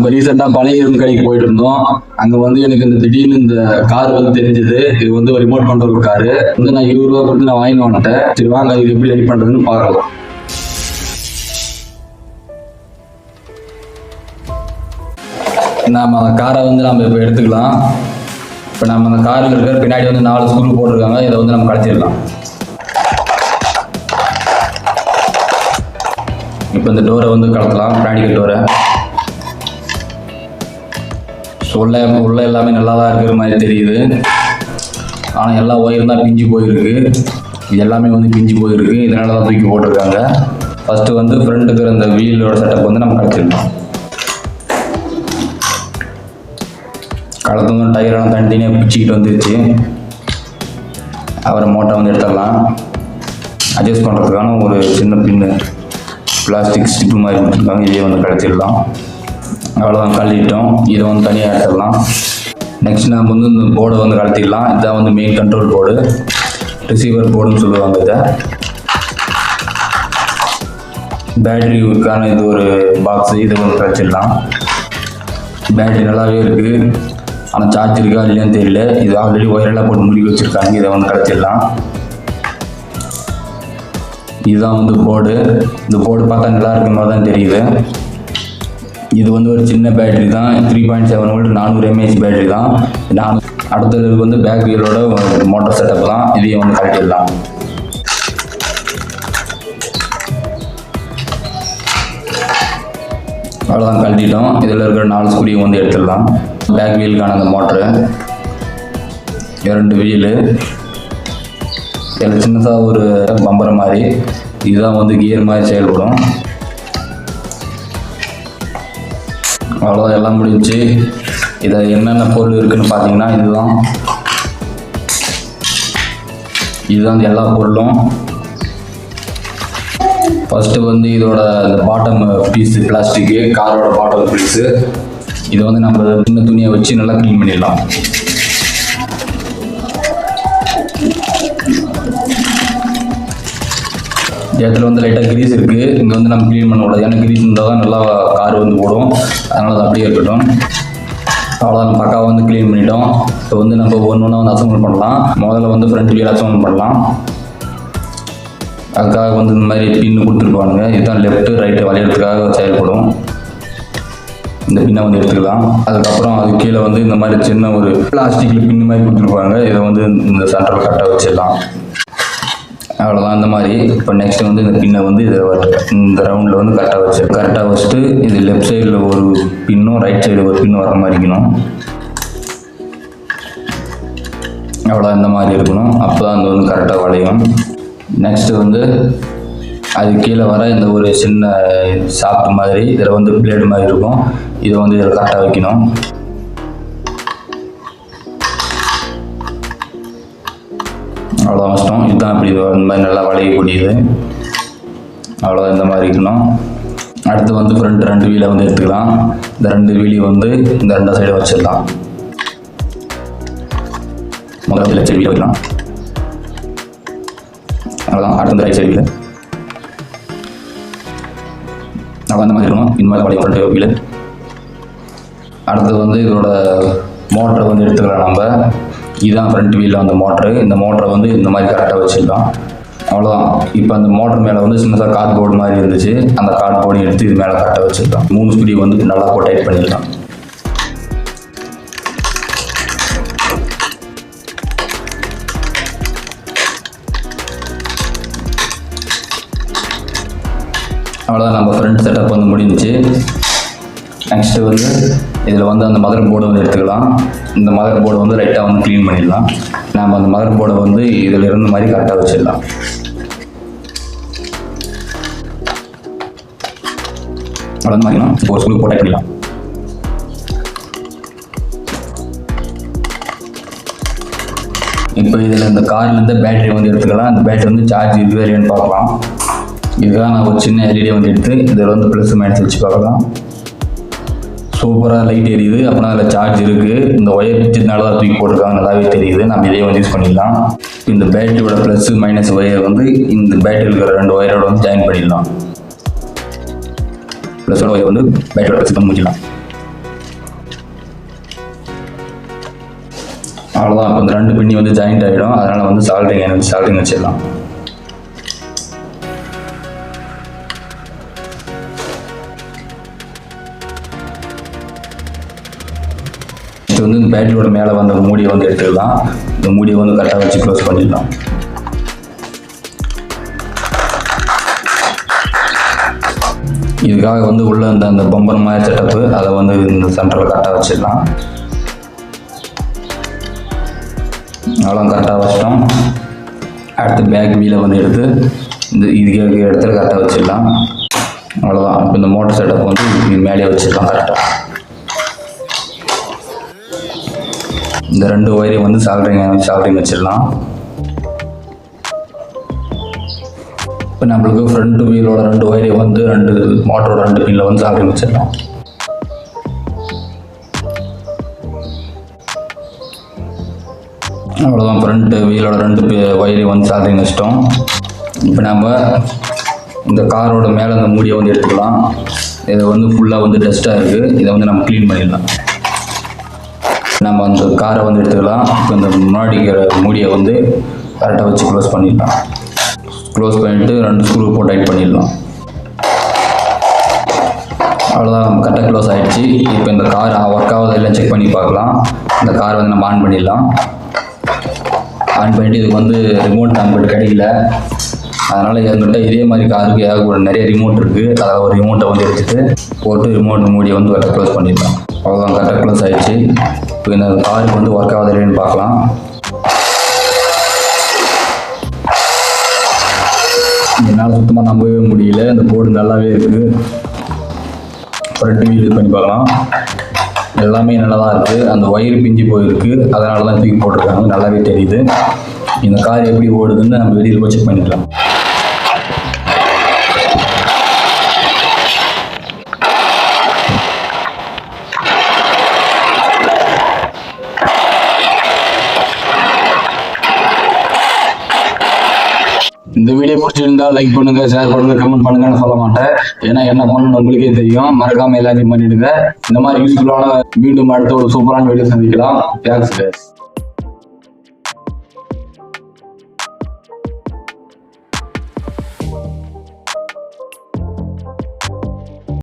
இப்போ ரீசெண்டாக பழைய இரும்பு கடைக்கு போயிட்டு இருந்தோம் அங்க வந்து எனக்கு இந்த திடீர்னு இந்த கார் வந்து தெரிஞ்சது. இது வந்து ஒரு ரிமோட் கண்ட்ரோல் காரு வந்து நான் இருபது ரூபா கொடுத்து நான் வாங்கி வந்துட்டேன். சரி வாங்க இது எப்படி ரெடி பண்றதுன்னு பார்க்கலாம். நாம அந்த காரை வந்து நம்ம இப்போ எடுத்துக்கலாம். இப்போ நம்ம அந்த காரில் இருக்கிற பின்னாடி வந்து நாலு ஸ்க்ரூ போட்டிருக்காங்க. இதை வந்து நம்ம கழிச்சிடலாம் இப்போ இந்த டோரை வந்து கலக்கலாம் ப்ராக்டிக்கல் டோரை உள்ள உள்ள எல்லாமே நல்லா தான் இருக்கிற மாதிரி தெரியுது. ஆனால் எல்லா ஒயரும் தான் பிஞ்சு போயிருக்கு. இது எல்லாமே வந்து பிஞ்சு போயிருக்கு. இதனால தான் தூக்கி போட்டிருக்காங்க. ஃபஸ்ட்டு வந்து ஃப்ரண்ட்டுக்கு இருக்கிற அந்த வீலோட செட்டப் வந்து நம்ம கழிச்சிடலாம் களத்தும் டயரெல்லாம் தனித்தனியாக பிடிச்சிக்கிட்டு வந்துருச்சு. அவரை மோட்டை வந்து எடுத்துடலாம். அட்ஜஸ்ட் பண்ணுறதுக்கான ஒரு சின்ன பின்னு. பிளாஸ்டிக் ஸ்டிப்பு மாதிரி கொடுத்துருக்காங்க இதே வந்து கிடச்சிடலாம் அவ்வளோதான் கழுவிட்டோம் இதை வந்து தனியாக எடுத்துடலாம். நெக்ஸ்ட் நம்ம வந்து இந்த போர்டை வந்து கழட்டிடலாம். இதுதான் வந்து மெயின் கண்ட்ரோல் போர்டு ரிசீவர் போர்டுன்னு சொல்லுவாங்க இதை. பேட்டரிக்கான இது ஒரு பாக்ஸு இதை வந்து கழிச்சிடலாம் பேட்டரி நல்லாவே இருக்குது ஆனால் சார்ஜ் இருக்கா இல்லையான்னு தெரியல. இது ஆல்ரெடி ஒயரெல்லாம் போட்டு முடிக்க வச்சுருக்காங்க. இதை வந்து கழிச்சிடலாம் இதுதான் வந்து போர்டு இந்த போர்டு பார்த்தா நல்லா இருக்கிற மாதிரி தான் தெரியுது. இது வந்து ஒரு சின்ன பேட்டரி தான். த்ரீ பாயிண்ட் செவன் வோல்ட் நானூறு எம்ஏஹெச் பேட்டரி தான். நான் அடுத்தது வந்து பேக் வீலோட மோட்டார் செட்டப் தான். இதையும் வந்து கழட்டிடலாம். அவ்வளோதான் கழட்டிட்டோம். இதில் இருக்கிற நாலு ஸ்க்ரூயும் வந்து எடுத்துடலாம். பேக் வீலுக்கான அந்த மோட்ரு இரண்டு வீலு இதில் சின்னதாக ஒரு பம்பரை மாதிரி. இதுதான் வந்து கியர் மாதிரி செயல்படும். அவ்வளோதான் எல்லாம் முடிஞ்சு இதை என்னென்ன பொருள் இருக்குதுன்னு பார்த்தீங்கன்னா இதுதான். இதுதான் எல்லா பொருளும். ஃபஸ்ட்டு வந்து இதோட இந்த பாட்டம் பீஸு பிளாஸ்டிக்கு காரோட பாட்டம் பீஸு இதை வந்து நம்ம சின்ன துணியை வச்சு நல்லா க்ளீன் பண்ணிடலாம். இடத்துல வந்து லைட்டாக கிரீஸ் இருக்குது இங்கே வந்து நம்ம க்ளீன் பண்ணக்கூடாது ஏன்னா கிரீஸ் இருந்தால் தான் நல்லா கார் வந்து ஓடும். அதனால் அது அப்படியே இருக்கட்டும். அவ்வளோதான் நம்ம பக்காவாக வந்து க்ளீன் பண்ணிட்டோம். இப்போ வந்து நம்ம ஒன்று ஒன்றா வந்து அசம்பிள் பண்ணலாம். முதல்ல வந்து ஃப்ரண்ட் வீல் அசம்பிள் பண்ணலாம். அதுக்காக வந்து இந்த மாதிரி பின்னு கொடுத்துருப்பானுங்க. இதுதான் லெஃப்ட்டு ரைட்டு வளையிறதுக்காக செயல்படும். இந்த பின்னை வந்து எடுத்துக்கலாம். அதுக்கப்புறம் அது கீழே வந்து இந்த மாதிரி சின்ன ஒரு பிளாஸ்டிக்கில் பின்னு மாதிரி கொடுத்துருப்பாங்க. இதை வந்து இந்த சென்டரில் கரெக்டாக வச்சிடலாம். அவ்வளோதான் அந்த மாதிரி. இப்போ நெக்ஸ்ட் வந்து இந்த பின்னை வந்து இதில் இந்த ரவுண்டில் வந்து கரெக்டாக வச்சு கரெக்டாக வச்சுட்டு இது லெஃப்ட் சைடில் ஒரு பின்னும் ரைட் சைடு ஒரு பின்னும் வர மாதிரி இருக்கணும். அவ்வளோ இந்த மாதிரி இருக்கணும். அப்போ தான் அந்த வந்து கரெக்டாக வளையும். நெக்ஸ்ட்டு வந்து அது கீழே வர இந்த ஒரு சின்ன சாப்பிட்ட மாதிரி இதில் வந்து பிளேடு மாதிரி இருக்கும். இதை வந்து இதில் கரெக்டாக வைக்கணும். தான் இப்படி இந்த மாதிரி நல்லா வளையக்கூடியது அவ்வளோ இந்த மாதிரி இருக்கணும். அடுத்து வந்து ஃப்ரண்ட் ரெண்டு வீலை வந்து எடுத்துக்கலாம். இந்த ரெண்டு வீலையும் வந்து இந்த ரெண்டு சைடு வச்சிடலாம். முதல் லெஃப்ட் சைடு வைக்கலாம். அவ்வளோதான் அடுத்த ரைட் சைடு வீல். அவ்வளோ அந்த மாதிரி இருக்கணும். இந்த மாதிரி பழைய ஃப்ரண்ட் வீல். அடுத்தது வந்து இதோட மோட்டரை வந்து எடுத்துக்கலாம் நம்ம. இதுதான் ஃப்ரண்ட் வீலில் அந்த மோட்ரு இந்த மோட்டரை வந்து இந்த மாதிரி கரெக்டாக வச்சிடலாம் அவ்வளோதான் இப்போ அந்த மோட்டர் மேலே வந்து சின்னதாக கார்ட் போர்டு மாதிரி இருந்துச்சு. அந்த கார்ட் போர்டு எடுத்து இது மேலே கரெக்டாக வச்சுருக்கோம் மூணு ஸ்பீடி வந்து நல்லா டைட் பண்ணிடலாம் அவ்வளோதான் நம்ம ஃப்ரண்ட் செட்டப் வந்து முடிஞ்சிச்சு. நெக்ஸ்ட்டு வந்து இதில் வந்து அந்த மதர் போர்டை வந்து எடுத்துக்கலாம். இந்த மதர் போர்டை வந்து லைட்டாக வந்து க்ளீன் பண்ணிடலாம். நாம் அந்த மதர் போர்டை வந்து இதில் இருந்த மாதிரி கரெக்டாக வச்சிடலாம். அவ்வளோ மாதிரிலாம் ஒரு ஸ்கூலுக்கு போட்டு பண்ணிடலாம் இப்போ இதில் இந்த கார்லேருந்து பேட்டரி வந்து எடுத்துக்கலாம். அந்த பேட்டரி வந்து சார்ஜ் இது இல்லையான்னு பார்க்கலாம். இதுதான் நான் ஒரு சின்ன எல்இடி வந்து எடுத்து இதில் வந்து ப்ளஸ் மைனஸ் வச்சு பார்க்கலாம். சூப்பராக லைட் எரியுது. அப்புறம் அதில் சார்ஜ் இருக்குது இந்த ஒயர் பிச்சதுனால தான் தூக்கி போட்டிருக்காங்க. நல்லாவே தெரியுது. நம்ம இதே வந்து யூஸ் பண்ணிடலாம். இந்த பேட்டரியோட ப்ளஸ் மைனஸ் ஒயர் வந்து இந்த பேட்டரியில் இருக்கிற ரெண்டு ஒயரோட வந்து ஜாயின் பண்ணிடலாம். ப்ளஸோட ஒயர் வந்து பேட்டரியோட ப்ளஸ் பண்ணி முடிக்கலாம் அவ்வளோதான் அப்போ இந்த ரெண்டு பின்னி வந்து ஜாயின்ட் ஆகிடும் அதனால் வந்து சால்ட்ரிங் சால்ட்ரிங் வச்சிடலாம். இது வந்து இந்த பேட்டரியோட மேலே வந்த மூடியை வந்து எடுத்துக்கலாம் இந்த மூடியை வந்து கரெக்டாக வச்சு க்ளோஸ் பண்ணிடலாம். இதுக்காக வந்து உள்ளே இந்த அந்த பம்பர் மாதிரி செட்டப்பு அதை வந்து இந்த சென்டரில் கரெக்டாக வச்சிடலாம். அவ்வளோ கரெக்டாக வச்சிட்டோம். அடுத்து பேக் வீலை வந்து எடுத்து இந்த இதுக்கு இருக்கிற இடத்துல கரெக்டாக வச்சிடலாம். அவ்வளோதான். இப்போ இந்த மோட்டர் செட்டப் வந்து மேலே மேலேயே வச்சிடலாம் கரெக்டாக இந்த ரெண்டு ஒயரையும் வந்து சால்ட்ரிங் சால்ட்ரிங் வச்சிடலாம். இப்போ நம்மளுக்கு ஃப்ரண்ட் வீலோட ரெண்டு ஒயரையும் வந்து ரெண்டு மோட்டரோட ரெண்டு பின்னில் வந்து சால்ட்ரிங் வச்சிடலாம். அவ்வளோதான் ஃப்ரண்ட்டு வீலோட ரெண்டு ஒயரையும் வந்து சால்ட்ரிங் வச்சிட்டோம். இப்போ நம்ம இந்த காரோட மேலே அந்த மூடியை வந்து எடுத்துக்கலாம். இது வந்து ஃபுல்லாக வந்து டஸ்ட்டாக இருக்குது இதை வந்து நம்ம க்ளீன் பண்ணிடலாம். நம்ம அந்த காரை வந்து எடுத்துக்கலாம். இப்போ இந்த முன்னாடி இருக்கிற மூடியை வந்து கரெக்டாக வச்சு க்ளோஸ் பண்ணிடலாம். க்ளோஸ் பண்ணிவிட்டு ரெண்டு ஸ்க்ரூ போட்டு டைட் பண்ணிடலாம். அவ்வளோதான் நம்ம கரெக்டாக க்ளோஸ் ஆகிடுச்சு இப்போ இந்த கார் ஒர்க் ஆகுதா இல்லை செக் பண்ணி பார்க்கலாம். இந்த கார் வந்து நம்ம ஆன் பண்ணிடலாம். ஆன் பண்ணிட்டு இதுக்கு வந்து ரிமோட் நம்மகிட்ட கிடைக்கல. அதனால் என்கிட்ட இதே மாதிரி காருக்கு ஏகப்பட்ட நிறைய ரிமோட் இருக்குது அதில் ஒரு ரிமோட்டை வந்து எடுத்துட்டு போட்டு ரிமோட் மூடியை வந்து கரெக்டாக க்ளோஸ் பண்ணிடலாம். அவ்வளோதான் கரெக்டாக க்ளோஸ் ஆகிடுச்சு இப்போ இந்த காருக்கு வந்து ஒர்க் ஆகுது இல்லைன்னு பார்க்கலாம். என்னால் சுத்தமாக நம்பவே முடியல. இந்த போர்டு நல்லாவே இருக்குது ரெண்டு வீல் இது பண்ணி பார்க்கலாம். எல்லாமே நல்லா தான் இருக்குது அந்த ஒயர் பிஞ்சு போயிருக்கு. அதனால தான் தூக்கி போட்டிருக்காங்க. நல்லாவே தெரியுது. இந்த கார் எப்படி ஓடுதுன்னு நம்ம வெளியில் போய் செக் பண்ணிக்கலாம். இந்த வீடியோ பிடிச்சிருந்தா லைக் பண்ணுங்க ஷேர் பண்ணுங்க கமெண்ட் பண்ணுங்கன்னு சொல்ல மாட்டேன். ஏன்னா என்ன பண்ணணும் உங்களுக்கே தெரியும். மறக்காம எல்லாத்தையும் பண்ணிடுங்க. இந்த மாதிரி யூஸ்ஃபுல்லான மீண்டும் அடுத்த ஒரு சூப்பரான வீடியோ சந்திக்கலாம். தேங்க்ஸ்